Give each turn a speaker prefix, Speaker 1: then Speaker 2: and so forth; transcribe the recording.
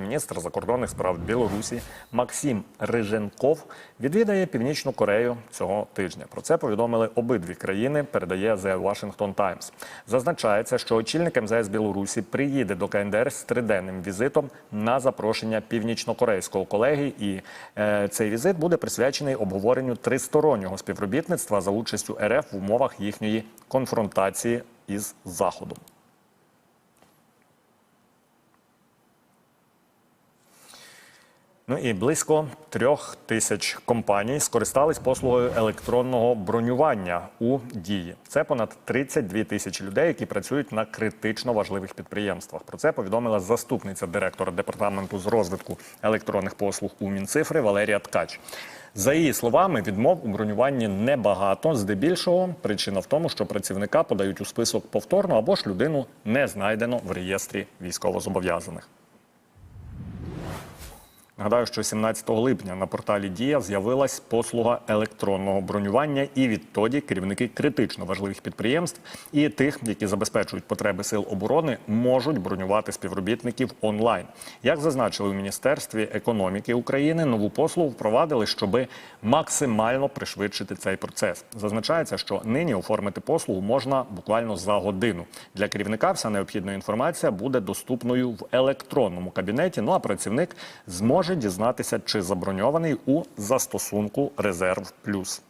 Speaker 1: Міністр закордонних справ Білорусі Максим Риженков відвідає Північну Корею цього тижня. Про це повідомили обидві країни. Передає The Washington Times. Зазначається, що очільник МЗС Білорусі приїде до КНДР з триденним візитом на запрошення північнокорейського колеги. І е, цей візит буде присвячений обговоренню тристороннього співробітництва за участю РФ в умовах їхньої конфронтації із Заходом. Ну і близько трьох тисяч компаній скористались послугою електронного бронювання у дії. Це понад 32 тисячі людей, які працюють на критично важливих підприємствах. Про це повідомила заступниця директора департаменту з розвитку електронних послуг у Мінцифри Валерія Ткач. За її словами, відмов у бронюванні небагато. Здебільшого причина в тому, що працівника подають у список повторно або ж людину не знайдено в реєстрі військовозобов'язаних. Нагадаю, що 17 липня на порталі Дія з'явилась послуга електронного бронювання, і відтоді керівники критично важливих підприємств і тих, які забезпечують потреби сил оборони, можуть бронювати співробітників онлайн. Як зазначили у міністерстві економіки України, нову послугу впровадили, щоби максимально пришвидшити цей процес. Зазначається, що нині оформити послугу можна буквально за годину. Для керівника вся необхідна інформація буде доступною в електронному кабінеті. Ну а працівник зможе дізнатися, чи заброньований у застосунку Резерв Плюс.